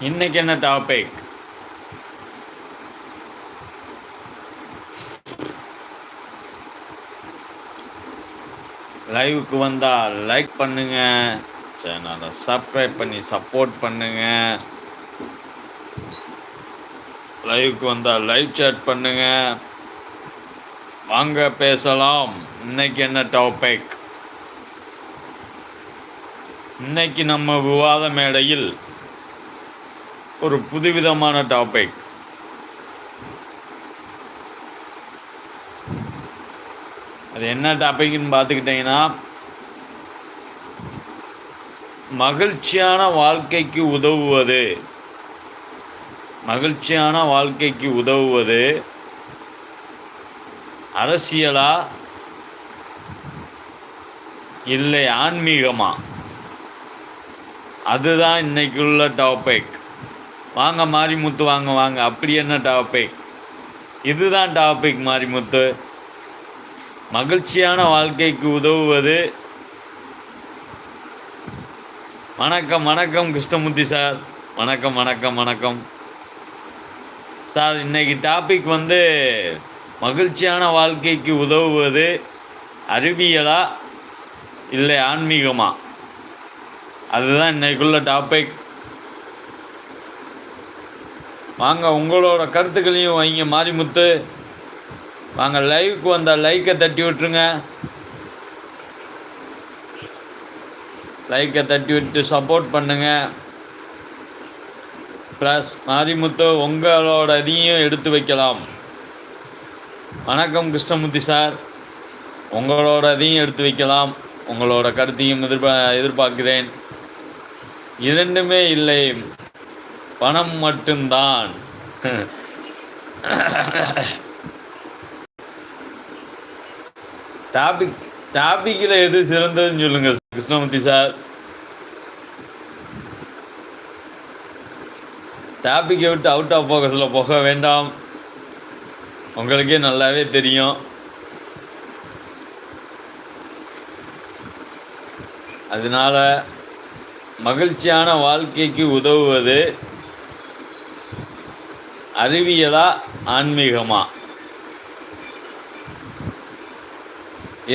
இன்னைக்கு என்ன டாபிக் லைவுக்கு வந்தால் லைக் பண்ணுங்க. சேனலை சப்ஸ்கிரைப் பண்ணி சப்போர்ட் பண்ணுங்க. லைவுக்கு வந்தால் லைவ் சேட் பண்ணுங்க. வாங்க பேசலாம். இன்னைக்கு என்ன டாபிக் இன்னைக்கு நம்ம விவாத மேடையில் ஒரு புதுவிதமான டாபிக் அது என்ன டாபிக்னு பார்த்துக்கிட்டிங்கன்னா மகிழ்ச்சியான வாழ்க்கைக்கு உதவுவது. மகிழ்ச்சியான வாழ்க்கைக்கு உதவுவது அரசியலா இல்லை ஆன்மீகமா? அதுதான் இன்னைக்குள்ள டாபிக் வாங்க மாரிமுத்து வாங்க வாங்க. அப்படி என்ன டாபிக் இதுதான் டாபிக் மாரிமுத்து. மகிழ்ச்சியான வாழ்க்கைக்கு உதவுவது. வணக்கம் வணக்கம் கிருஷ்ணமூர்த்தி சார். வணக்கம் வணக்கம் வணக்கம். சார் இன்னைக்கு டாபிக் வந்து மகிழ்ச்சியான வாழ்க்கைக்கு உதவுவது. அறிவியலா இல்லை ஆன்மீகமா? அதுதான் இன்னைக்குள்ள டாபிக் வாங்க உங்களோட கருத்துக்களையும் வைங்க மாரிமுத்து. வாங்க லைவுக்கு வந்த லைக்கை தட்டி விட்டுருங்க. லைக்கை தட்டி விட்டு சப்போர்ட் பண்ணுங்க. ப்ளஸ் மாரிமுத்து உங்களோட இதையும் எடுத்து வைக்கலாம். வணக்கம் கிருஷ்ணமூர்த்தி சார். உங்களோட இதையும் எடுத்து வைக்கலாம். உங்களோட கருத்தையும் எதிர்பா எதிர்பார்க்கிறேன். இரண்டுமே இல்லை. பணம் மட்டும்தான். டாபிக் டாபிக்கில் எது சிறந்ததுன்னு சொல்லுங்க கிருஷ்ணமூர்த்தி சார். டாப்பிக்கை விட்டு அவுட் ஆஃப் ஃபோக்கஸில் போக வேண்டாம். உங்களுக்கே நல்லாவே தெரியும். அதனால மகிழ்ச்சியான வாழ்க்கைக்கு உதவுவது அறிவியலா ஆன்மீகமா?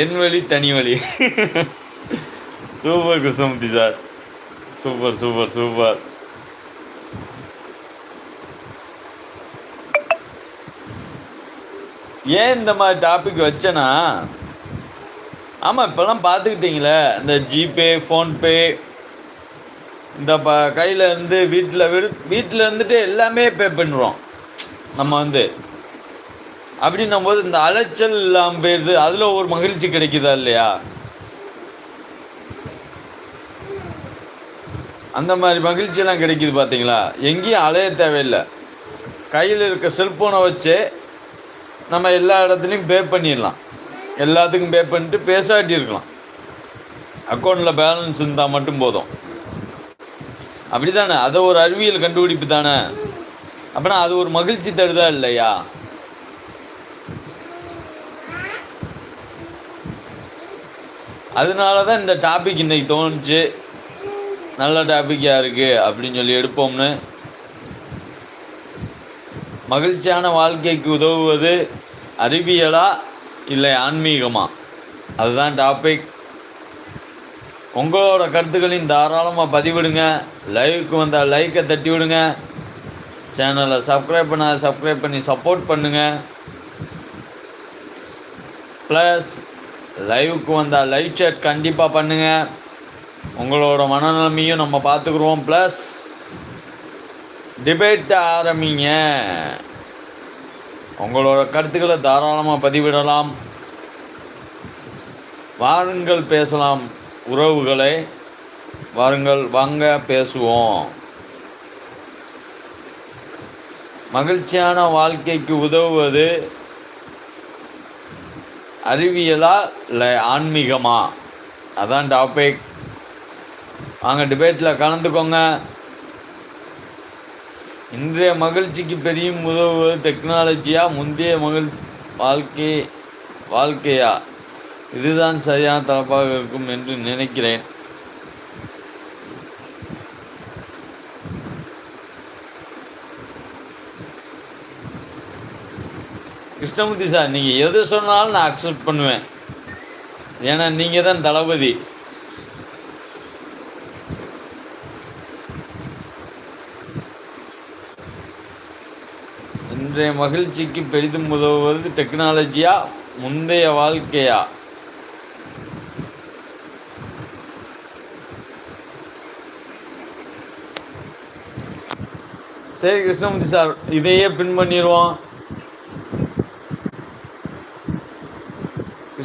என் வழி தனி வழி. Super Krishnamurthy sir. Super super super. ஏன் இந்த மாதிரி டாபிக் வச்சேன்னா ஆமாம் இப்போல்லாம் பார்த்துக்கிட்டிங்களே இந்த ஜிபே ஃபோன்பே இந்த ப கையில் இருந்து வீட்டில் விடு வீட்டில் இருந்துட்டு எல்லாமே பே பண்ணுறோம் நம்ம வந்து அப்படின்னும் போது இந்த அலைச்சல் இல்லாமல் போயிடுது அதில் ஒரு மகிழ்ச்சி கிடைக்குதா இல்லையா? அந்த மாதிரி மகிழ்ச்சியெல்லாம் கிடைக்குது பார்த்தீங்களா எங்கேயும் அலைய தேவையில்லை. கையில் இருக்க செல்ஃபோனை வச்சு நம்ம எல்லா இடத்துலையும் பே பண்ணிடலாம். எல்லாத்துக்கும் பே பண்ணிட்டு பேசாட்டி இருக்கலாம். அக்கௌண்ட்டில் பேலன்ஸ் இருந்தால் மட்டும் போதும். அப்படி தானே அதை ஒரு அறிவியல் கண்டுபிடிப்பு தானே? அப்படின்னா அது ஒரு மகிழ்ச்சி தருதா இல்லையா? அதனால தான் இந்த டாபிக் இன்னைக்கு தோணுச்சு. நல்ல டாப்பிக்காக இருக்குது அப்படின்னு சொல்லி எடுப்போம்னு. மகிழ்ச்சியான வாழ்க்கைக்கு உதவுவது அறிவியலா இல்லை ஆன்மீகமா? அதுதான் டாபிக் உங்களோட கருத்துக்களையும் தாராளமாக பதிவிடுங்க. லைவுக்கு வந்தால் லைக்கை தட்டி விடுங்க சேனலை சப்ஸ்கிரைப் பண்ண சப்ஸ்கிரைப் பண்ணி சப்போர்ட் பண்ணுங்கள் ப்ளஸ் லைவுக்கு வந்தால் லைவ் சேட் கண்டிப்பாக பண்ணுங்கள் உங்களோட மனநிலைமையும் நம்ம பார்த்துக்குருவோம். ப்ளஸ் டிபேட் ஆரம்பிங்க. உங்களோட கருத்துக்களை தாராளமாக பதிவிடலாம். வாருங்கள் பேசலாம் உறவுகளை. வாருங்கள் வாங்க பேசுவோம். மகிழ்ச்சியான வாழ்க்கைக்கு உதவுவது அறிவியலா இல்லை ஆன்மீகமா? அதான் டாபிக் வாங்க டிபேட்டில் கலந்துக்கோங்க. இன்றைய மகிழ்ச்சிக்கு பெரிய உதவுவது டெக்னாலஜியா முந்தைய மகிழ் வாழ்க்கை வாழ்க்கையா? இதுதான் சரியான தலைப்பாக இருக்கும் என்று நினைக்கிறேன். கிருஷ்ணமூர்த்தி சார் நீங்கள் எது சொன்னாலும் நான் அக்செப்ட் பண்ணுவேன். ஏன்னா நீங்கள் தான் தளபதி. இன்றைய மகிழ்ச்சிக்கு பெரிதும் உதவுவது டெக்னாலஜியா முந்தைய வாழ்க்கையா? சரி கிருஷ்ணமூர்த்தி சார் இதையே பின் பண்ணிடுவோம்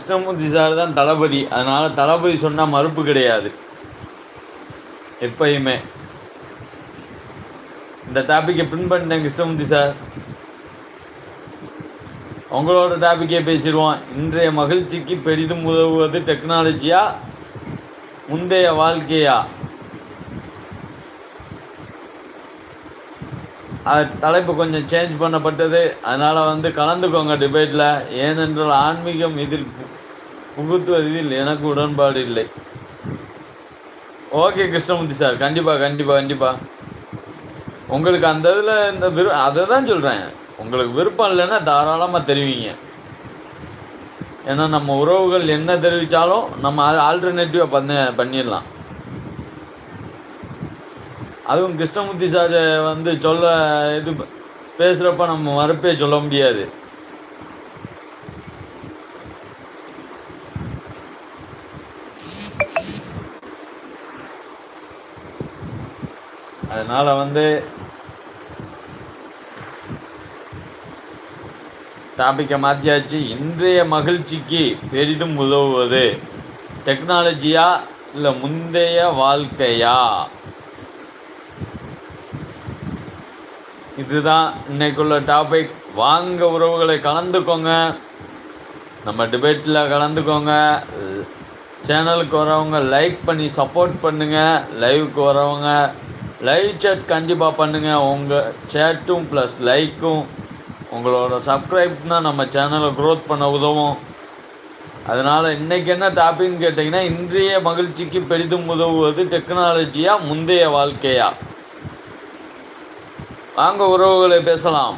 கிருஷ்ணமூர்த்தி சார் தான் தளபதி. அதனால் தளபதி சொன்னால் மறுப்பு கிடையாது. எப்பயுமே. இந்த டாப்பிக்கை பின் பண்ணிட்டேன் கிருஷ்ணமூர்த்தி சார். உங்களோட டாப்பிக்கே பேசிடுவோம். இன்றைய மகிழ்ச்சிக்கு பெரிதும் உதவுவது டெக்னாலஜியா முந்தைய வாழ்க்கையா? அது தலைப்பு கொஞ்சம் சேஞ்ச் பண்ணப்பட்டது. அதனால் வந்து கலந்துக்கோங்க டிபேட்டில் ஏனென்றால் ஆன்மீகம் இதில் புகுத்துவதில் எனக்கு உடன்பாடு இல்லை. Okay Krishnamurthy sir. கண்டிப்பாக கண்டிப்பாக கண்டிப்பாக உங்களுக்கு அந்த இதில் இந்த விரு அதை தான் சொல்கிறேன் உங்களுக்கு விருப்பம் இல்லைன்னா தாராளமாக தெரிவிங்க. ஏன்னா நம்ம உறவுகள் என்ன தெரிவித்தாலும் நம்ம ஆல்டர்னேட்டிவாக பண்ண பண்ணிடலாம். அதுவும் கிருஷ்ணமூர்த்தி சார் வந்து சொல்ல இது பேசுகிறப்ப நம்ம மறுப்பே சொல்ல முடியாது. அதனால் வந்து டாப்பிக்கை மாற்றியாச்சு இன்றைய மகிழ்ச்சிக்கு பெரிதும் உதவுவது டெக்னாலஜியா இல்லை முந்தைய வாழ்க்கையா? இதுதான் இன்னைக்குள்ள டாபிக் வாங்க உறவுகளை கலந்துக்கோங்க. நம்ம டிபேட்டில் கலந்துக்கோங்க. சேனலுக்கு வரவங்க லைக் பண்ணி சப்போர்ட் பண்ணுங்கள் லைவுக்கு வரவங்க லைவ் சேட் கண்டிப்பாக பண்ணுங்கள் உங்கள் சேட்டும் ப்ளஸ் லைக்கும் உங்களோட சப்ஸ்கிரைப் தான் நம்ம சேனலை க்ரோத் பண்ண உதவும். அதனால் இன்றைக்கி என்ன டாபிக்னு கேட்டிங்கன்னா இன்றைய மகிழ்ச்சிக்கு பெரிதும் உதவுவது டெக்னாலஜியாக முந்தைய வாழ்க்கையா? வாங்க உறவுகளை பேசலாம்.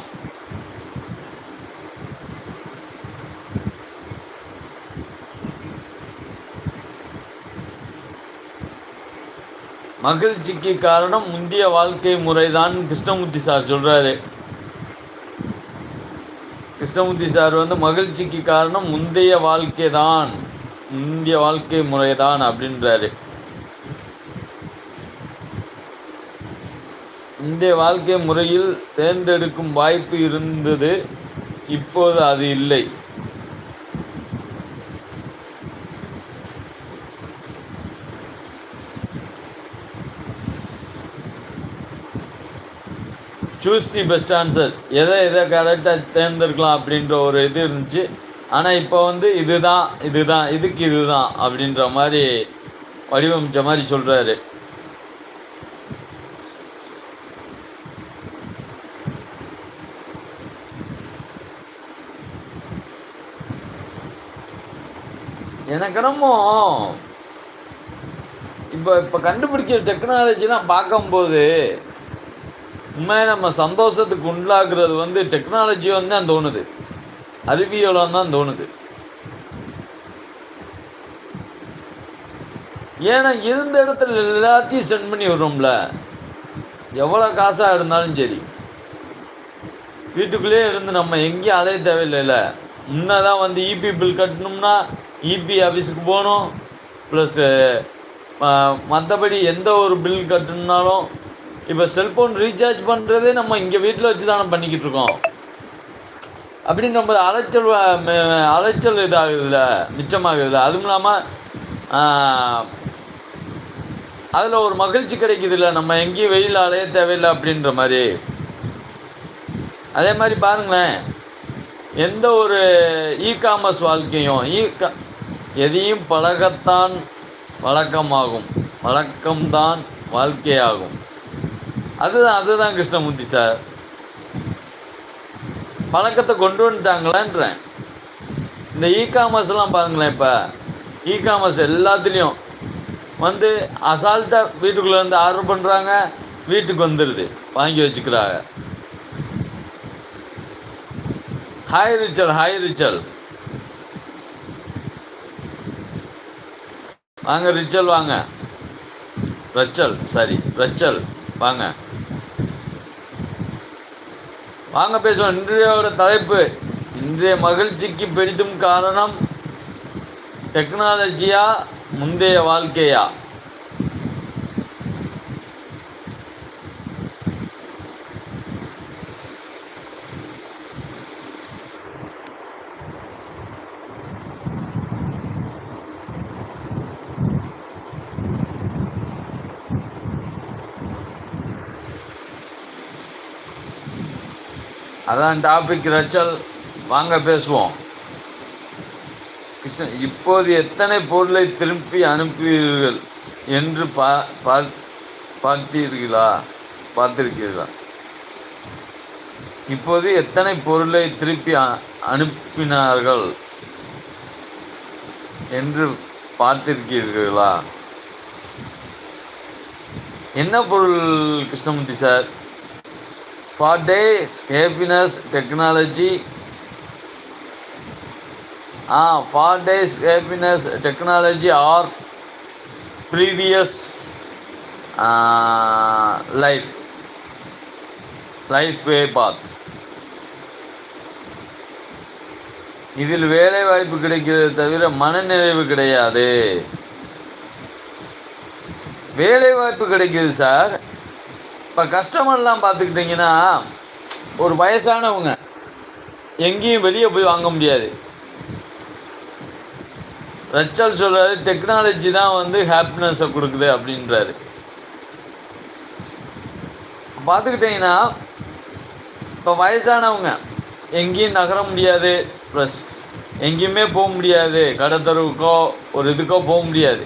மகிழ்ச்சிக்கு காரணம் முந்தைய வாழ்க்கை முறைதான் கிருஷ்ணமூர்த்தி சார் சொல்கிறாரு கிருஷ்ணமூர்த்தி சார் வந்து மகிழ்ச்சிக்கு காரணம் முந்தைய வாழ்க்கை தான் முந்தைய வாழ்க்கை முறைதான் அப்படின்றாரு. இந்திய வாழ்க்கை முறையில் தேர்ந்தெடுக்கும் வாய்ப்பு இருந்தது இப்போது அது இல்லை. சூஸ் தி பெஸ்ட் ஆன்சர் எதை எதை கரெக்டாக தேர்ந்தெடுக்கலாம் அப்படின்ற ஒரு இது இருந்துச்சு. ஆனால் இப்போ வந்து இதுதான் இதுதான் இதுக்கு இதுதான் அப்படின்ற மாதிரி வடிவமைச்ச மாதிரி சொல்கிறாரு எனக்கு என்னமோ இப்போ இப்போ கண்டுபிடிக்கிற டெக்னாலஜிலாம் பார்க்கும்போது உண்மையாக நம்ம சந்தோஷத்துக்கு உண்டாக்குறது வந்து டெக்னாலஜி வந்து தான் தோணுது. அறிவியலம் தான் தோணுது. ஏன்னா இருந்த இடத்துல எல்லாத்தையும் சென்ட் பண்ணி விடுறோம்ல. எவ்வளோ காசாக இருந்தாலும் சரி. வீட்டுக்குள்ளேயே இருந்து நம்ம எங்கேயும் அலைய தேவையில்லைல்ல முன்னே தான் வந்து இபி பில் கட்டணும்னா இபி ஆஃபீஸுக்கு போகணும். ப்ளஸ்ஸு மற்றபடி எந்த ஒரு பில் கட்டணுன்னாலும் இப்போ செல்ஃபோன் ரீசார்ஜ் பண்ணுறதே நம்ம இங்கே வீட்டில் வச்சு தானே பண்ணிக்கிட்டு இருக்கோம். அப்படின்னு நம்ம அலைச்சல் அலைச்சல் இதாகுதுல்ல மிச்சமாகுதுல்ல அதுவும் இல்லாமல் அதில் ஒரு மகிழ்ச்சி கிடைக்குதுல்ல நம்ம எங்கேயும் வெயில் அலைய தேவையில்லை அப்படின்ற மாதிரி. அதே மாதிரி பாருங்களேன் எந்த ஒரு இ காமர்ஸ் வாழ்க்கையும் இ க எதையும் பழகத்தான் வழக்கமாகும். வழக்கம்தான் வாழ்க்கையாகும். அதுதான் அதுதான் கிருஷ்ணமூர்த்தி சார். பழக்கத்தை கொண்டு வந்துட்டாங்களான்றேன். இந்த இ காமர்ஸ்லாம் பாருங்களேன் இப்போ. இ காமர்ஸ் எல்லாத்துலேயும் வந்து அசால்ட்டாக வீட்டுக்குள்ளே வந்து ஆர்டர் பண்ணுறாங்க வீட்டுக்கு வந்துடுது வாங்கி வச்சுக்கிறாங்க. ஹாய் ரிச்சல் ஹாய் ரிச்சல் வாங்க ரிச்சல் வாங்க. ரச்சல் சரி ரச்சல் வாங்க. வாங்க பேசுவோம். இன்றையோட தலைப்பு. இன்றைய மகிழ்ச்சிக்கு பெரிதும் காரணம் டெக்னாலஜியா முந்தைய வாழ்க்கையா? அதான் டாபிக் ரச்சல். வாங்க பேசுவோம். கிருஷ்ணன் இப்போது எத்தனை பொருளை திருப்பி அனுப்புவீர்கள் என்று பா பார்- பார்த்தீர்களா? பார்த்திருக்கீர்களா? இப்போது எத்தனை பொருளை திருப்பி அ- அனுப்பினார்கள் என்று பார்த்திருக்கிறீர்களா என்ன பொருள் Krishnamurthy sir? For days happiness technology ah for days happiness technology are previous life life way path இதில் வேலை வாய்ப்பு கிடைக்கிறது தவிர மனநிறைவு கிடையாது. வேலை வாய்ப்பு கிடைக்கிது சார். இப்போ கஸ்டமர்லாம் பார்த்துக்கிட்டிங்கன்னா ஒரு வயசானவங்க எங்கேயும் வெளியே போய் வாங்க முடியாது. ரச்சல் சொல்கிறாரு டெக்னாலஜி தான் வந்து ஹாப்பினஸை கொடுக்குது அப்படின்றாரு. பார்த்துக்கிட்டிங்கன்னா இப்போ வயசானவங்க எங்கேயும் நகர முடியாது. ப்ளஸ் எங்கேயுமே போக முடியாது. கடத்தருவுக்கோ ஒரு இதுக்கோ போக முடியாது.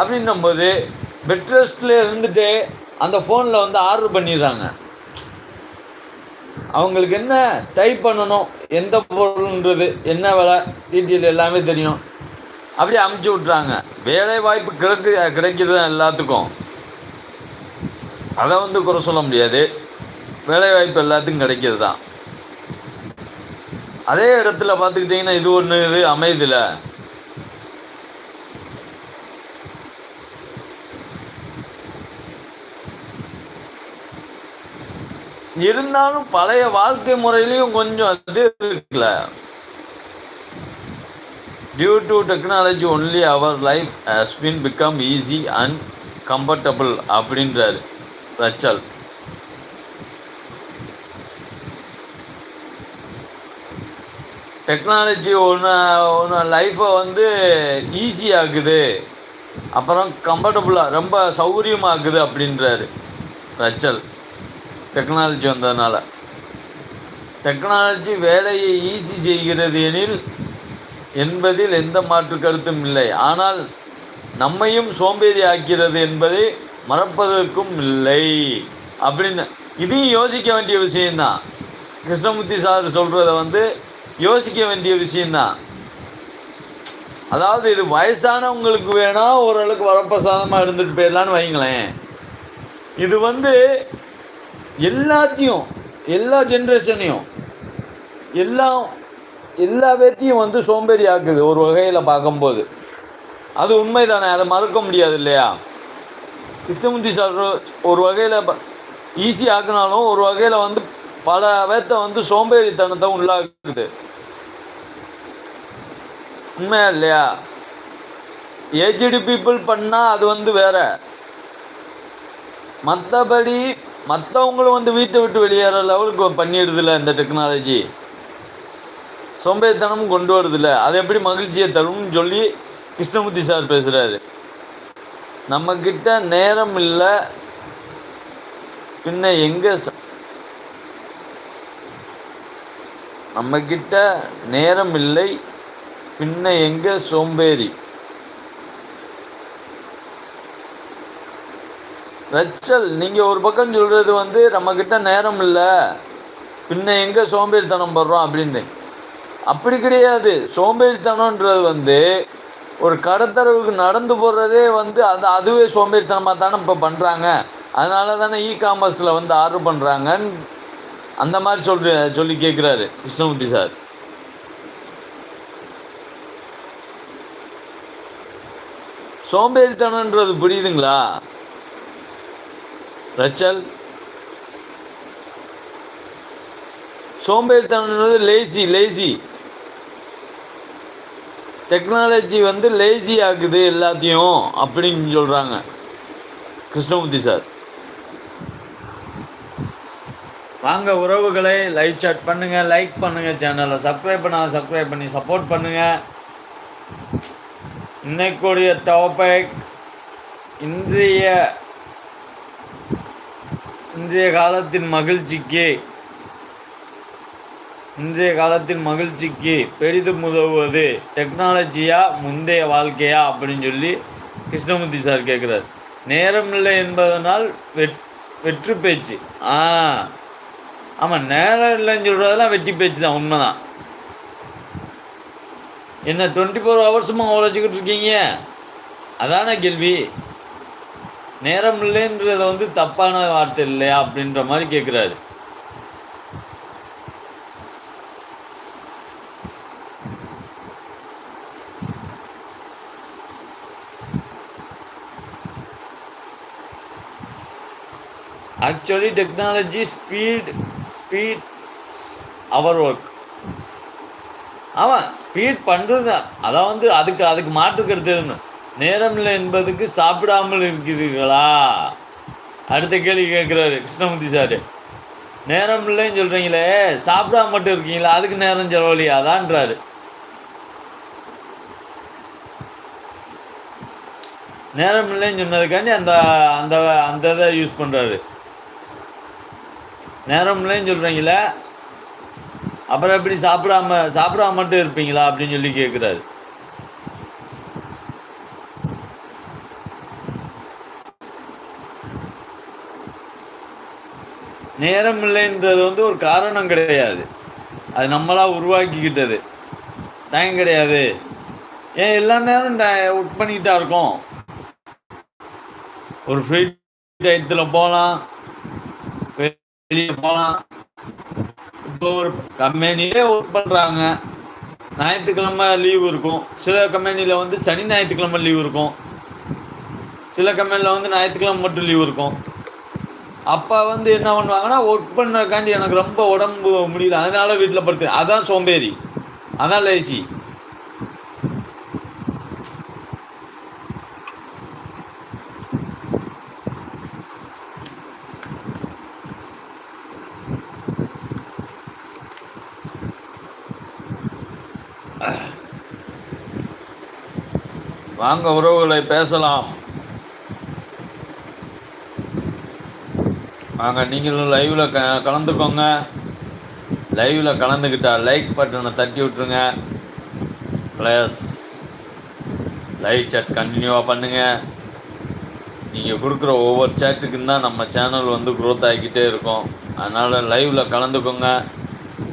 அப்படின்னும்போது பெட் ரெஸ்ட்டில் இருந்துட்டு அந்த ஃபோனில் வந்து ஆர்டர் பண்ணிடுறாங்க. அவங்களுக்கு என்ன டைப் பண்ணணும் எந்த பொருள்ன்றது என்ன விலை டீட்டெயில் எல்லாமே தெரியும். அப்படியே அமுச்சு விட்றாங்க வேலை வாய்ப்பு கிடைக்கு கிடைக்கிறது எல்லாத்துக்கும். அதை வந்து குறை சொல்ல முடியாது. வேலை வாய்ப்பு எல்லாத்துக்கும் கிடைக்கிறது தான். அதே இடத்துல பார்த்துக்கிட்டிங்கன்னா இது ஒன்று இது அமைதில்லை இருந்தாலும் பழைய வாழ்க்கை முறையிலையும் கொஞ்சம் அது இருக்குல்ல. Due to technology only our life has been become easy and comfortable அப்படின்றார் ரச்சல். டெக்னாலஜி ஒன்று ஒன்று லைஃப்பை வந்து ஈஸி ஆக்குது அப்புறம் கம்ஃபர்டபுளாக ரொம்ப சௌகரியமாகுது அப்படின்றாரு ரச்சல். டெக்னாலஜி வந்ததுனால. டெக்னாலஜி வேலையை ஈஸி செய்கிறது எனில் என்பதில் எந்த மாற்று கருத்தும் இல்லை. ஆனால் நம்மையும் சோம்பேறி ஆக்கிறது என்பதை மறப்பதற்கும் இல்லை. அப்படின்னு இதையும் யோசிக்க வேண்டிய விஷயந்தான் கிருஷ்ணமூர்த்தி சார் சொல்கிறத வந்து யோசிக்க வேண்டிய விஷயந்தான் அதாவது இது வயசானவங்களுக்கு வேணால் ஓரளவுக்கு வரப்பிரசாதமாக இருந்துட்டு போயிடலான்னு வைங்களேன். இது வந்து எல்லாத்தையும் எல்லா ஜென்ரேஷனையும் எல்லா எல்லா பேர்த்தையும் வந்து சோம்பேறி ஆக்குது ஒரு வகையில் பார்க்கும்போது. அது உண்மைதானே? அதை மறுக்க முடியாது இல்லையா? கிருஷ்ணமூர்த்தி சார் ஒரு வகையில் ஈஸி ஆக்குனாலும் ஒரு வகையில் வந்து பல பேர்த்த வந்து சோம்பேறித்தனத்தை உள்ளாக்குது. உண்மையா இல்லையா? ஏஜ்டு பீப்புள் பண்ணால் அது வந்து வேற. மற்றபடி மற்றவங்களும் வந்து வீட்டை விட்டு வெளியேற லெவலுக்கு பண்ணிடுதில்ல இந்த டெக்னாலஜி சோம்பேறித்தனமும் கொண்டு வருதில்ல. அது எப்படி மகிழ்ச்சியை தரும்னு சொல்லி கிருஷ்ணமூர்த்தி சார் பேசுகிறாரு நம்மக்கிட்ட நேரம் இல்லை. பின்ன எங்கே ச- நம்மக்கிட்ட நேரம் இல்லை. பின்ன எங்கே சோம்பேறி? ரச்சல் நீங்கள் ஒரு பக்கம் சொல்கிறது வந்து நம்மக்கிட்ட நேரம் இல்லை. பின்ன எங்கே சோம்பேறித்தனம் படுறோம் அப்படின்னு. அப்படி கிடையாது. சோம்பேறித்தனன்றது வந்து ஒரு கடத்தரவுக்கு நடந்து போடுறதே வந்து அது அதுவே சோம்பேறித்தனமாக தானே இப்போ பண்ணுறாங்க அதனால தானே இ காமர்ஸில் வந்து ஆர்டர் பண்ணுறாங்கன்னு அந்த மாதிரி சொல்லி சொல்லி கேட்குறாரு கிருஷ்ணமூர்த்தி சார். சோம்பேறித்தனன்றது புரியுதுங்களா? ரச்சல். சோம்பேறித்தனன்றது லேசி லேசி டெக்னாலஜி வந்து லேசி ஆகுது எல்லாத்தையும் அப்படின்னு சொல்கிறாங்க கிருஷ்ணமூர்த்தி சார். வாங்க உறவுகளை லைவ் சாட் பண்ணுங்கள் லைக் பண்ணுங்கள் சேனலை சப்ஸ்கிரைப் பண்ணால் சப்ஸ்கிரைப் பண்ணி சப்போர்ட் பண்ணுங்கள் இன்னைக்குடைய டாபிக் இன்றைய இன்றைய காலத்தின் மகிழ்ச்சிக்கு இன்றைய காலத்தின் மகிழ்ச்சிக்கு பெரிதும் உதவுவது டெக்னாலஜியா முந்தைய வாழ்க்கையா அப்படின்னு சொல்லி கிருஷ்ணமூர்த்தி சார் கேட்குறாரு. நேரம் இல்லை என்பதனால் வெட் வெற்று பேச்சு. ஆ ஆமாம் நேரம் இல்லைன்னு சொல்கிறதெல்லாம் வெற்றி பேச்சு தான் உண்மைதான். என்ன டுவெண்ட்டி ஃபோர் ஹவர்ஸுமா உழைச்சிக்கிட்டு இருக்கீங்க? அதான கேள்வி. நேரம் இல்லைன்றத வந்து தப்பான வார்த்தை இல்லையா அப்படின்ற மாதிரி கேட்குறாரு actually technology speed speeds our work ஆமாம் ஸ்பீட் பண்ணுறது அதான் வந்து அதுக்கு அதுக்கு மாற்று கருத்து நேரம் இல்லை என்பதுக்கு சாப்பிடாமல் இருக்கிறீர்களா? அடுத்த கேள்வி கேட்குறாரு கிருஷ்ணமூர்த்தி சார். நேரம் இல்லைன்னு சொல்கிறீங்களே சாப்பிடாம மட்டும் இருக்கீங்களா? அதுக்கு நேரம் செலவழியாதான்றாரு. நேரம் இல்லைன்னு சொன்னதுக்காண்டி அந்த அந்த அந்த இதை யூஸ் பண்ணுறாரு நேரம் இல்லைன்னு சொல்கிறீங்களே அப்புறம் எப்படி சாப்பிடாம சாப்பிடாம மட்டும் இருப்பீங்களா அப்படின்னு சொல்லி கேட்குறாரு. நேரம் இல்லைன்றது வந்து ஒரு காரணம் கிடையாது. அது நம்மளாக உருவாக்கிக்கிட்டது. டைம் கிடையாது. ஏன் எல்லா நேரம் ஒர்க் பண்ணிக்கிட்டா இருக்கோம். ஒரு ஃப்ரீ டயத்தில் போகலாம் வெளியே போகலாம் இப்போ ஒரு கம்பெனியே ஒர்க் பண்ணுறாங்க ஞாயிற்றுக்கிழமை லீவு இருக்கும். சில கம்பெனியில் வந்து சனி ஞாயிற்றுக்கிழமை லீவு இருக்கும். சில கம்பெனியில் வந்து ஞாயிற்றுக்கிழமை மட்டும் லீவு இருக்கும். அப்போ வந்து என்ன பண்ணுவாங்கன்னா ஒர்க் பண்ணக்காண்டி எனக்கு ரொம்ப உடம்பு முடியல. அதனால வீட்டில் படுத்து அதான் சோம்பேறி. அதான் லேசி வாங்க உறவுகளை பேசலாம். வாங்க நீங்களும் லைவில் க கலந்துக்கோங்க. லைவில் கலந்துக்கிட்டால் லைக் பட்டனை தட்டி விட்ருங்க ப்ளஸ் லைவ் சேட் கண்டினியூவாக பண்ணுங்கள் நீங்கள் கொடுக்குற ஒவ்வொரு சேட்டுக்கும் தான் நம்ம சேனல் வந்து க்ரோத் ஆகிக்கிட்டே இருக்கும். அதனால் லைவில் கலந்துக்கோங்க.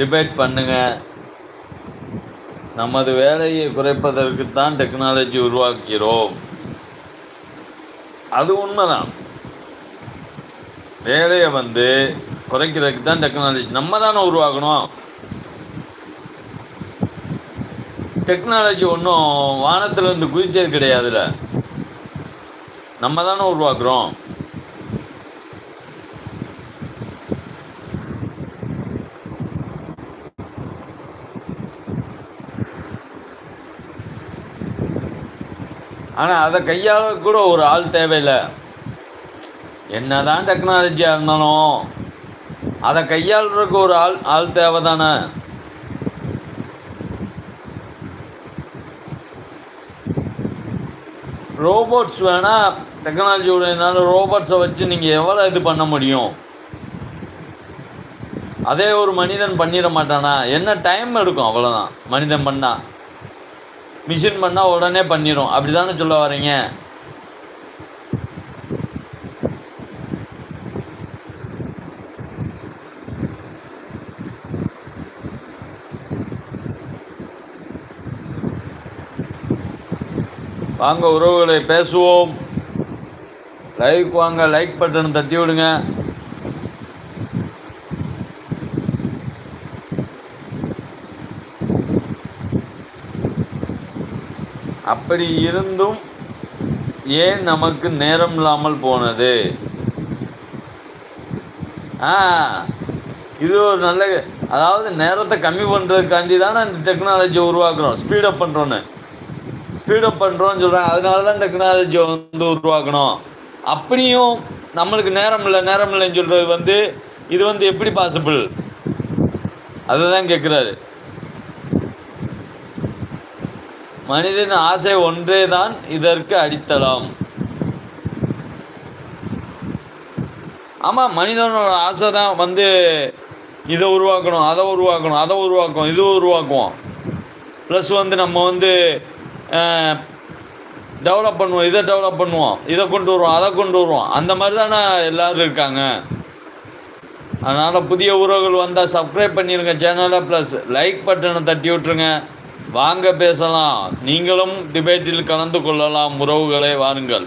டிபேட் பண்ணுங்கள் நமது வேலையை குறைப்பதற்கு தான் டெக்னாலஜி உருவாக்கிறோம் அது உண்மைதான். வேலையை வந்து குறைக்கிறதுக்கு தான் டெக்னாலஜி நம்ம தானே உருவாக்கணும் டெக்னாலஜி ஒன்றும் வானத்திலேருந்து குதிச்சது கிடையாதுல்ல நம்ம தானே உருவாக்குறோம். ஆனால் அதை கையாள கூட ஒரு ஆள் தேவையில்லை. என்ன தான் டெக்னாலஜியாக இருந்தாலும் அதை கையாளுறதுக்கு ஒரு ஆள் ஆள் தேவை தானே ரோபோட்ஸ் வேணால் டெக்னாலஜி உடையனால ரோபோட்ஸை வச்சு நீங்கள் எவ்வளோ இது பண்ண முடியும்? அதே ஒரு மனிதன் பண்ணிட மாட்டானா? என்ன டைம் எடுக்கும் அவ்வளோதான் மனிதன் பண்ணால் மிஷின் பண்ணால் உடனே பண்ணிடும் அப்படி தானே சொல்ல வரீங்க வாங்க உறவுகளை பேசுவோம். லைக் வாங்க லைக் பட்டன் தட்டி விடுங்க. அப்படி இருந்தும் ஏன் நமக்கு நேரம் இல்லாமல் போனது? ஆ இது ஒரு நல்ல அதாவது நேரத்தை கம்மி பண்ணுறதுக்காண்டி தானே டெக்னாலஜியை உருவாக்குறோம். ஸ்பீடப் பண்ணுறோன்னு ஸ்பீடப் பண்ணுறோன்னு சொல்கிறாங்க அதனால தான் டெக்னாலஜியை வந்து உருவாக்கணும். அப்படியும் நம்மளுக்கு நேரம் இல்லை நேரம் இல்லைன்னு சொல்கிறது வந்து இது வந்து எப்படி பாசிபிள் அதை தான் கேட்குறாரு மனிதன் ஆசை ஒன்றே தான் இதற்கு அடித்தளம். ஆமாம் மனிதனோட ஆசை தான் வந்து இதை உருவாக்கணும் அதை உருவாக்கணும் அதை உருவாக்கும் இது உருவாக்குவோம். ப்ளஸ் வந்து நம்ம வந்து டெவலப் பண்ணுவோம் இதை டெவலப் பண்ணுவோம் இதை கொண்டு வருவோம் அதை கொண்டு வருவோம். அந்த மாதிரி தானே எல்லோரும் இருக்காங்க. அதனால் புதிய உறவுகள் வந்தால் சப்ஸ்கிரைப் பண்ணிடுங்க சேனலை ப்ளஸ் லைக் பட்டனை தட்டி விட்ருங்க வாங்க பேசலாம். நீங்களும் டிபேட்டில் கலந்து கொள்ளலாம். உறவுகளை வாருங்கள்.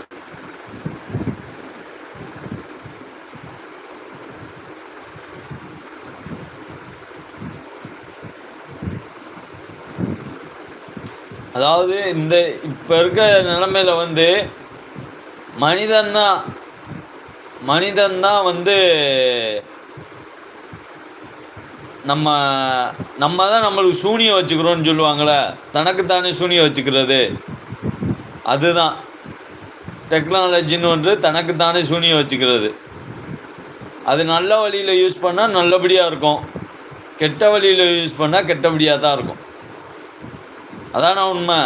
அதாவது இந்த இப்போ இருக்க நிலமையில வந்து மனிதன்தான் மனிதன்தான் வந்து நம்ம நம்ம தான் நம்மளுக்கு சூனியம் வச்சுக்கிறோன்னு சொல்லுவாங்களே தனக்குத்தானே சூனியம் வச்சுக்கிறது. அதுதான். டெக்னாலஜின்னு ஒன்று தனக்குத்தானே சூனியம் வச்சுக்கிறது. அது நல்ல வழியில் யூஸ் பண்ணால் நல்லபடியாக இருக்கும். கெட்ட வழியில் யூஸ் பண்ணால் கெட்டபடியாக தான் இருக்கும். அதான உண்மை?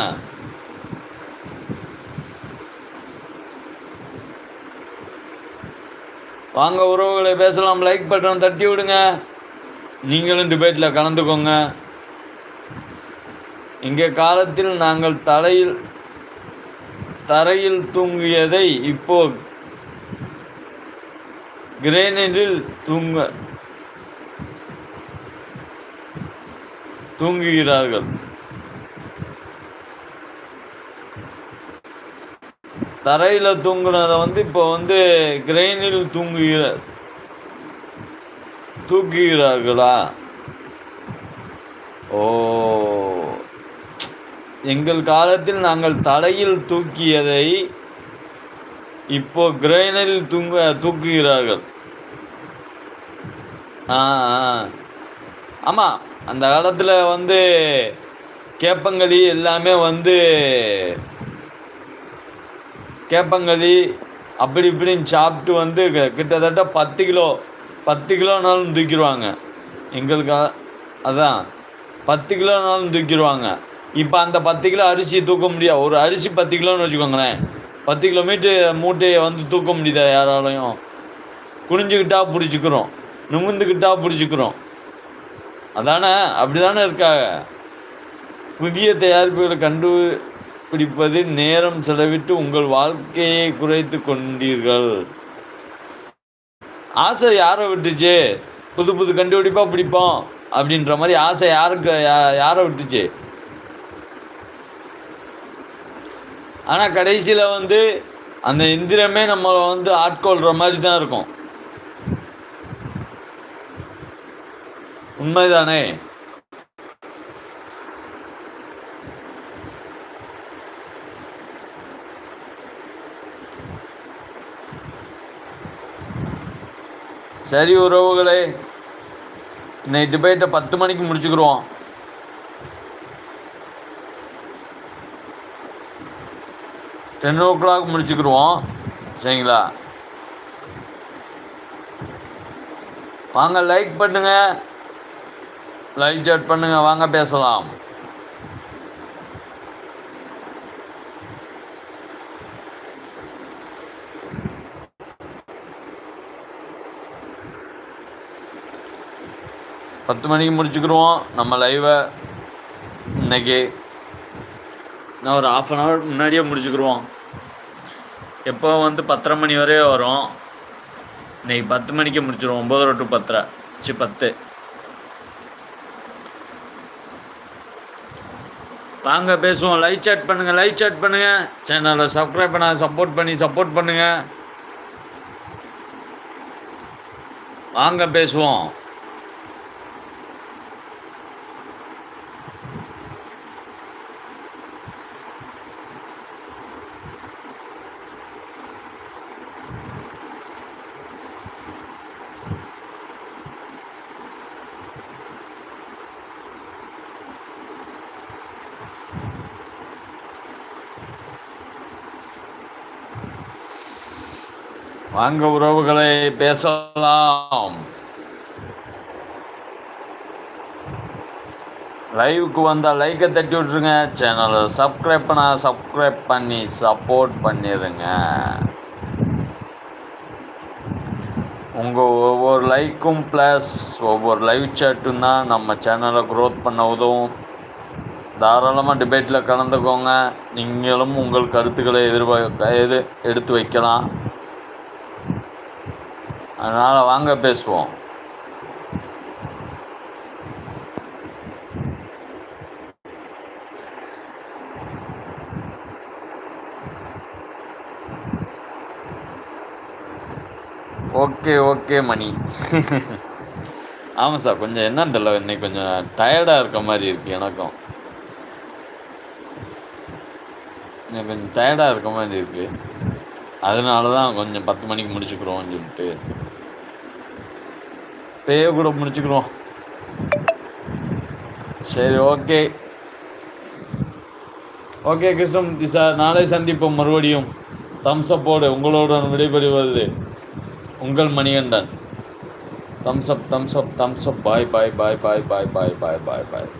வாங்க உறவுகளை பேசலாம். லைக் பட்டன் தட்டி விடுங்க. நீங்களும் டிபேட்டில் கலந்துக்கோங்க. இங்கே காலத்தில் நாங்கள் தலையில் தரையில் தூங்கியதை இப்போ கிரேனில் தூங்க தூங்குகிறார்கள். தரையில் தூங்குனதை வந்து இப்போ வந்து கிரெயினில் தூங்குகிற தூக்குகிறார்களா? ஓ. எங்கள் காலத்தில் நாங்கள் தலையில் தூக்கியதை இப்போ கிரைனில் தூங்க தூக்குகிறார்கள். ஆ ஆமாம் அந்த காலத்தில் வந்து கேப்பங்களி எல்லாமே வந்து கேப்பங்களி அப்படி இப்படின்னு சாப்பிட்டு வந்து கிட்டத்தட்ட பத்து கிலோ பத்து கிலோனாலும் தூக்கிடுவாங்க. எங்களுக்கு அதான். பத்து கிலோனாலும் தூக்கிடுவாங்க. இப்போ அந்த பத்து கிலோ அரிசி தூக்க முடியாது ஒரு அரிசி பத்து கிலோன்னு வச்சுக்கோங்களேன். பத்து கிலோமீட்டர் மூட்டையை வந்து தூக்க முடியுதா யாராலையும்? குனிஞ்சுக்கிட்டா பிடிச்சிக்கிறோம். நிமிந்துக்கிட்டா பிடிச்சிக்கிறோம். அதானே? அப்படி தானே இருக்காங்க. புதிய தயாரிப்புகளை கண்டு பிடிப்பதில் நேரம் செலவிட்டு உங்கள் வாழ்க்கையை குறைத்து கொண்டீர்கள். ஆசை யாரை விட்டுச்சு? புது புது கண்டுபிடிப்பாக பிடிப்போம் அப்படின்ற மாதிரி ஆசை யாருக்கு யாரை விட்டுச்சு? ஆனால் கடைசியில் வந்து அந்த எந்திரமே நம்மளை வந்து ஆட்கொள்கிற மாதிரி தான் இருக்கும். உண்மைதானே? சரி உறவுகளே. இன்னைக்கு டிபேட்டை பத்து மணிக்கு முடிச்சுக்கிறோம் டென் ஓ கிளாக் முடிச்சுக்கிடுவோம் சரிங்களா? வாங்க லைக் பண்ணுங்கள் லைக் சேட் பண்ணுங்கள் வாங்க பேசலாம். பத்து மணிக்கு முடிச்சுக்கிடுவோம் நம்ம லைவை இன்றைக்கி நான் ஒரு ஆஃப் அன் ஹவர் முன்னாடியே முடிச்சுக்கிடுவோம் எப்போ வந்து பத்தரை மணி வரையே வரும். இன்றைக்கி பத்து மணிக்கு முடிச்சிடுவோம் ஒம்பது டு பத்தரை. சி பத்து. வாங்க பேசுவோம். லைவ் சேட் பண்ணுங்கள் லைவ் சேட் பண்ணுங்கள் சேனலை சப்ஸ்கிரைப் பண்ண சப்போர்ட் பண்ணி சப்போர்ட் பண்ணுங்கள் வாங்க பேசுவோம். வாங்க உறவுகளை பேசலாம். லைவுக்கு வந்தால் லைக்கை தட்டி விட்ருங்க சேனலை சப்ஸ்கிரைப் பண்ண சப்ஸ்கிரைப் பண்ணி சப்போர்ட் பண்ணிடுங்க உங்கள் ஒவ்வொரு லைக்கும் ப்ளஸ் ஒவ்வொரு லைவ் சேட்டும் தான் நம்ம சேனலை க்ரோத் பண்ண உதவும். தாராளமாக டிபேட்டில் கலந்துக்கோங்க. நீங்களும் உங்கள் கருத்துக்களை எதிர்பார்க்க எது எடுத்து வைக்கலாம். அதனால் வாங்க பேசுவோம். Okay okay Mani. ஆமாம் சார் கொஞ்சம் என்னன்னு தெரியல. இன்னைக்கு கொஞ்சம் டயர்டாக இருக்க மாதிரி இருக்குது எனக்கும். எனக்கு கொஞ்சம் டயர்டாக இருக்க மாதிரி இருக்குது அதனால தான் கொஞ்சம் பத்து மணிக்கு முடிச்சுக்கிறோம்னு சொல்லிட்டு. பேய கூட முடிச்சுக்கிறோம். சரி ஓகே. ஓகே கிருஷ்ணமூர்த்தி சார் நாளை சந்திப்போம் மறுபடியும். தம்ஸ்அப்போடு உங்களுடன் விடைபெறுவது உங்கள் Manikandan. Thumbs up thumbs up thumbs up bye bye bye bye bye bye bye bye bye